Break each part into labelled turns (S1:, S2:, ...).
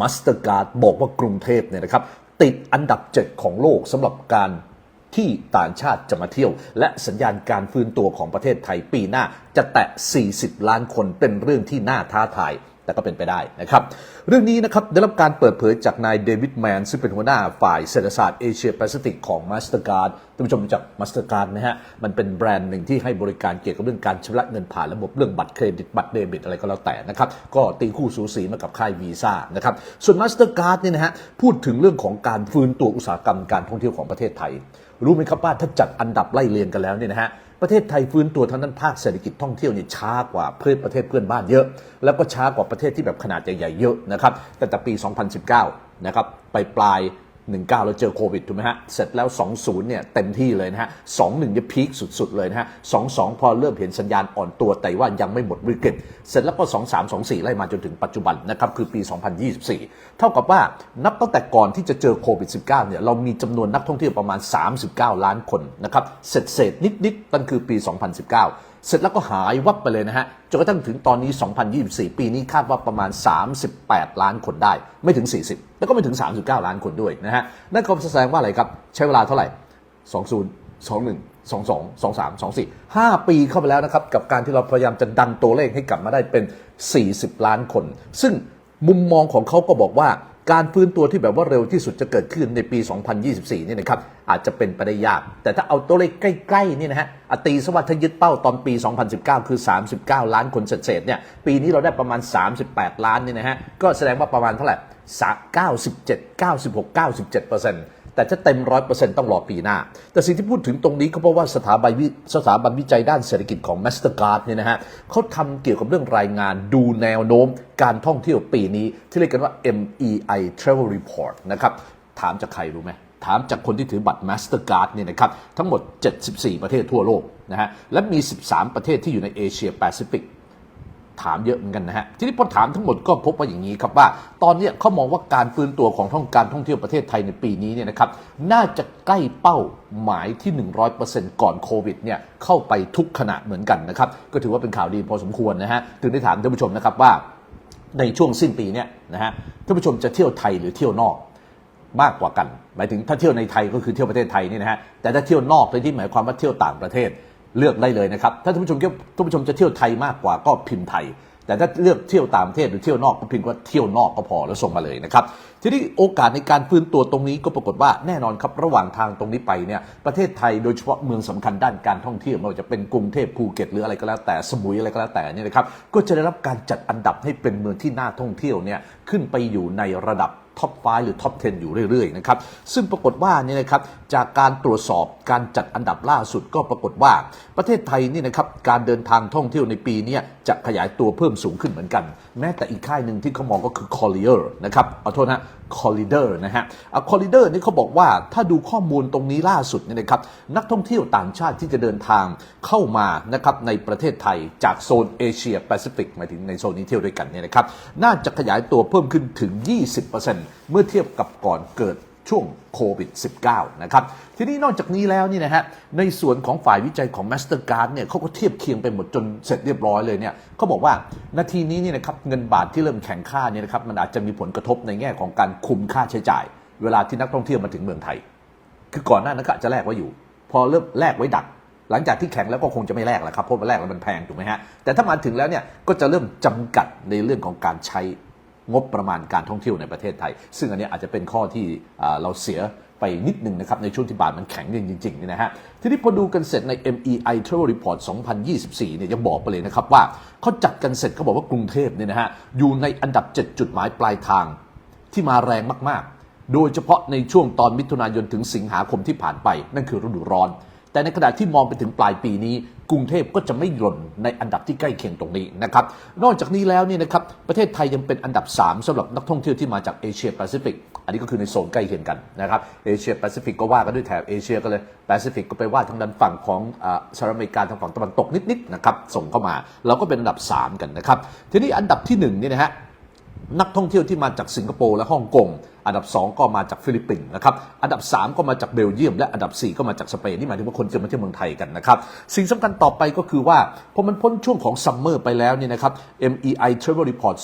S1: มาสเตอร์การ์ดบอกว่ากรุงเทพเนี่ยนะครับติดอันดับ 7 ของโลกสำหรับการที่ต่างชาติจะมาเที่ยว และสัญญาณการฟื้นตัวของประเทศไทยปีหน้า จะแตะ 40 ล้านคนเป็นเรื่องที่น่าท้าทาย แต่ก็เป็นไปได้นะครับ เรื่องนี้นะครับได้รับการเปิดเผยจากนายเดวิดแมนซึ่งเป็นหัวหน้าฝ่ายเศรษฐศาสตร์เอเชียแปซิฟิกของ Mastercard ท่านผู้ชมจัก Mastercard ไหมฮะ มันเป็นแบรนด์หนึ่งที่ให้บริการเกี่ยวกับเรื่องการชำระเงินผ่านระบบเรื่องบัตรเครดิตบัตรเดบิตอะไรก็แล้วแต่นะครับ ก็ตีคู่สูสีมากับค่ายวีซ่านะครับ ส่วน Mastercard เนี่ยนะฮะพูดถึงเรื่องของการฟื้นตัวอุตสาหกรรมการท่องเที่ยวของประเทศไทย รู้ไหมครับว่าถ้าจัดอันดับไล่เรียงกันแล้วเนี่ยนะฮะ ประเทศไทยฟื้นตัวทั้งนั้นภาคเศรษฐกิจท่องเที่ยวเนี่ยช้ากว่าเพื่อนประเทศเพื่อนบ้านเยอะ แล้วก็ช้ากว่าประเทศที่แบบขนาดใหญ่ๆเยอะนะครับแต่แต่ปี 2019 นะครับไปปลาย 19 แล้วเจอโควิดถูกไหมฮะ เสร็จแล้ว 20 เนี่ยเต็มที่เลยนะฮะ 21เนี่ยพีคสุดๆเลยนะฮะ 22 พอเริ่มเห็นสัญญาณอ่อนตัวแต่ว่ายังไม่หมดวิกฤต เสร็จแล้วก็ 23 24 ไล่มาจนถึงปัจจุบันนะครับ คือปี 2024 เท่ากับว่านับตั้งแต่ก่อนที่จะเจอโควิด 19 เนี่ย เรามีจำนวนนักท่องเที่ยวประมาณ 39 ล้านคนนะครับเศษเศษๆนิดๆนั่นคือปี 2019 เสร็จแล้วก็หายวับไปเลยนะฮะ จนกระทั่งถึงตอนนี้ 2024 ปีนี้คาดว่าประมาณ 38 ล้านคนได้ ไม่ถึง 40 แล้วก็ไม่ถึง 39 ล้านคนด้วยนะฮะ นั่นก็แสดงว่าอะไรครับ ใช้เวลาเท่าไหร่ 20 21 22 23 24 5 ปีเข้าไปแล้วนะครับ กับการที่เราพยายามจะดันตัวเลขให้กลับมาได้เป็น 40 ล้านคน ซึ่งมุมมองของเขาก็บอกว่า การฟื้นตัวที่แบบว่าเร็วที่สุดจะเกิดขึ้นในปี 2024 นี่นะครับอาจจะเป็นไปได้ยาก แต่ถ้าเอาตัวเลขใกล้ๆนี่นะฮะอตีสวัสดิ์ยึดเป้าตอนปี 2019 คือ 39 ล้านคนเศษๆเนี่ยปีนี้เราได้ประมาณ 38 ล้านนี่นะฮะก็แสดงว่าประมาณเท่าไหร่97 96 97เปอร์เซ็นต์ แต่ถ้าเต็มร้อยเปอร์เซ็นต์ต้องรอปีหน้า แต่สิ่งที่พูดถึงตรงนี้ก็เพราะว่าสถาบันวิสถาบันวิจัยด้านเศรษฐกิจของ Mastercard เนี่ยนะฮะเขาทำเกี่ยวกับเรื่องรายงานดูแนวโน้มการท่องเที่ยวปีนี้ ที่เรียกกันว่า MEI Travel Report นะครับ ถามจากใครรู้ไหมถามจากคนที่ถือบัตร Mastercard เนี่ยนะครับทั้งหมด 74 ประเทศทั่วโลกนะฮะและมี 13 ประเทศที่อยู่ในเอเชียแปซิฟิก ถามเยอะเหมือนกันนะฮะ ทีนี้พอถามทั้งหมดก็พบว่าอย่างนี้ครับว่า ตอนนี้เขามองว่าการฟื้นตัวของท่องการท่องเที่ยวประเทศไทยในปีนี้เนี่ยนะครับน่าจะใกล้เป้าหมายที่ 100%ก่อนโควิดเนี่ยเข้าไปทุกขณะเหมือนกันนะครับ ก็ถือว่าเป็นข่าวดีพอสมควรนะฮะถึงได้ถามท่านผู้ชมนะครับว่า ในช่วงสิ้นปีเนี่ยนะฮะท่านผู้ชมจะเที่ยวไทยหรือเที่ยวนอกมากกว่ากัน หมายถึงถ้าเที่ยวในไทยก็คือเที่ยวประเทศไทยนี่นะฮะแต่ถ้าเที่ยวนอกในที่หมายความว่าเที่ยวต่างประเทศ เลือกได้เลยนะครับ ถ้าท่านผู้ชมท่านผู้ชมจะเที่ยวไทยมากกว่าก็พิมพ์ไทย แต่ถ้าเลือกเที่ยวต่างประเทศหรือเที่ยวนอกก็พิมพ์ว่าเที่ยวนอกก็พอแล้วส่งมาเลยนะครับทีนี้โอกาสในการฟื้นตัวตรงนี้ก็ปรากฏว่าแน่นอนครับระหว่างทางตรงนี้ไปเนี่ยประเทศไทยโดยเฉพาะเมืองสำคัญด้านการท่องเที่ยวไม่ว่าจะเป็นกรุงเทพภูเก็ตหรืออะไรก็แล้วแต่สมุยอะไรก็แล้วแต่เนี่ยนะครับก็จะได้รับการจัดอันดับให้เป็นเมืองที่น่าท่องเที่ยวเนี่ยขึ้นไปอยู่ในระดับ ท็อป5หรือท็อป 10 อยู่เรื่อยๆนะครับซึ่งปรากฏว่าเนี่ยนะครับจากการตรวจสอบการจัดอันดับล่าสุดก็ปรากฏว่า ประเทศไทยนี่นะครับการเดินทางท่องเที่ยวในปีนี้จะขยายตัวเพิ่มสูงขึ้นเหมือนกัน แม้แต่อีกค่ายหนึ่งที่เขามองก็คือ Collier นะครับเอาโทษนะ Collider นะฮะ Collider นี่เขาบอกว่าถ้าดูข้อมูลตรงนี้ล่าสุดเนี่ยนะครับนักท่องเที่ยวต่างชาติที่จะเดินทางเข้ามานะครับในประเทศไทยจากโซนเอเชียแปซิฟิกหมายถึงในโซนนี้เที่ยวด้วยกันเนี่ยนะครับน่าจะขยายตัวเพิ่มขึ้นถึง 20%เมื่อเทียบกับก่อนเกิดช่วงโควิด -19 นะครับ ทีนี้นอกจากนี้แล้วนี่นะฮะ ในส่วนของฝ่ายวิจัยของ Mastercard เนี่ยเขาก็เทียบเคียงไปหมดจนเสร็จเรียบร้อยเลยเนี่ยเขาบอกว่านาทีนี้นี่นะครับเงินบาทที่เริ่มแข็งค่าเนี่ยนะครับมันอาจจะมีผลกระทบในแง่ของการคุมค่าใช้จ่าย เวลาที่นักท่องเที่ยวมาถึงเมืองไทย คือก่อนหน้านั้นก็อาจจะแลกไว้อยู่ พอเริ่มแลกไว้ดัก หลังจากที่แข็งแล้วก็คงจะไม่แลกแล้วครับเพราะว่าแลกแล้วมันแพงถูกไหมฮะแต่ถ้ามาถึงแล้วเนี่ยก็จะเริ่มจำกัดในเรื่องของการใช้ งบประมาณการท่องเที่ยวในประเทศไทย ซึ่งอันนี้อาจจะเป็นข้อที่เราเสียไปนิดนึงนะครับ ในช่วงที่บาทมันแข็งจริงๆเนี่นะฮะทีนี้พอดูกันเสร็จใน MEI Travel Report 2024 เนี่ยยังบอกไปเลยนะครับว่าเขาจัดกันเสร็จเขาบอกว่ากรุงเทพเนี่ยนะฮะอยู่ในอันดับ 7 จุดหมายปลายทางที่มาแรงมากๆ โดยเฉพาะในช่วงตอนมิถุนายนถึงสิงหาคมที่ผ่านไป นั่นคือฤดูร้อน แต่ในขณะที่มองไปถึงปลายปีนี้ กรุงเทพก็จะไม่หล่นในอันดับที่ใกล้เคียงตรงนี้นะครับนอกจากนี้แล้วเนี่ยนะครับประเทศไทยยังเป็นอันดับ 3สำหรับนักท่องเที่ยวที่มาจากเอเชียแปซิฟิกอันนี้ก็คือในโซนใกล้เคียงกันนะครับเอเชียแปซิฟิกก็ว่ากันด้วยแถบเอเชียก็เลยแปซิฟิกก็ไปว่าทางด้านฝั่งของอ่าสหรัฐอเมริกาทางฝั่งตะวันตกนิดๆนะครับส่งเข้ามาเราก็เป็นอันดับ 3 กันนะครับทีนี้อันดับที่1เนี่ยนะฮะ นักท่องเที่ยวที่มาจากสิงคโปร์และฮ่องกง อันดับ 2 ก็มาจากฟิลิปปินส์นะครับ อันดับ 3 ก็มาจากเบลเยียม และอันดับ 4 ก็มาจากสเปน นี่หมายถึงว่าคนจะมาเที่ยวเมืองไทยกันนะครับ สิ่งสำคัญต่อไปก็คือว่าพอมันพ้นช่วงของซัมเมอร์ไปแล้วเนี่ยนะครับ MEI Travel Report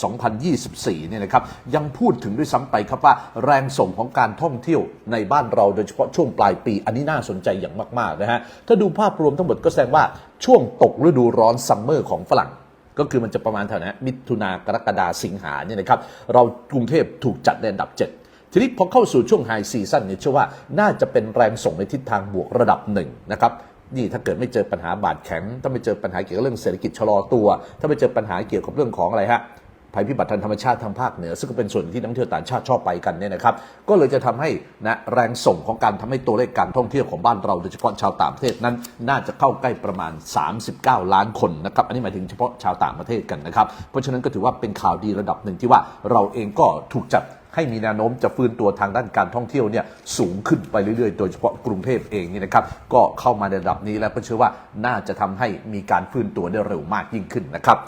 S1: 2024 เนี่ยนะครับ ยังพูดถึงด้วยซ้ำไปครับว่าแรงส่งของการท่องเที่ยวในบ้านเราโดยเฉพาะช่วงปลายปี อันนี้น่าสนใจอย่างมากๆนะฮะ ถ้าดูภาพรวมทั้งหมดก็แสดงว่าช่วงตกฤดูร้อนซัมเมอร์ของฝรั่ง ก็คือมันจะประมาณแถวนี้มิถุนากรกฎาสิงหาเนี่ยนะครับเรากรุงเทพถูกจัดในอันดับ 7ทีนี้พอเข้าสู่ช่วงไฮซีซั่นเนี่ยเชื่อว่าน่าจะเป็นแรงส่งในทิศทางบวกระดับหนึ่งนะครับนี่ถ้าเกิดไม่เจอปัญหาบาดแข็ง ถ้าไม่เจอปัญหาเกี่ยวกับเรื่องเศรษฐกิจชะลอตัว ถ้าไม่เจอปัญหาเกี่ยวกับเรื่องของอะไรฮะ ภัยพิบัติทางธรรมชาติทางภาคเหนือ ซึ่งก็เป็นส่วนที่นักท่องเที่ยวต่างชาติชอบไปกันเนี่ยนะครับก็เลยจะทำให้นะแรงส่งของการทำให้ตัวเลขการท่องเที่ยวของบ้านเราโดยเฉพาะชาวต่างประเทศนั้น น่าจะเข้าใกล้ประมาณ 39 ล้านคนนะครับอันนี้หมายถึงเฉพาะชาวต่างประเทศกันนะครับเพราะฉะนั้นก็ถือว่าเป็นข่าวดีระดับหนึ่งที่ว่าเราเองก็ถูกจัดให้มีแนวโน้มจะฟื้นตัวทางด้านการท่องเที่ยวเนี่ยสูงขึ้นไปเรื่อยๆ โดยเฉพาะกรุงเทพเองนี่นะครับก็เข้ามาในระดับนี้แล้วก็เชื่อว่าน่าจะทำให้มีการฟื้นตัวได้เร็วมากยิ่งขึ้นนะครับ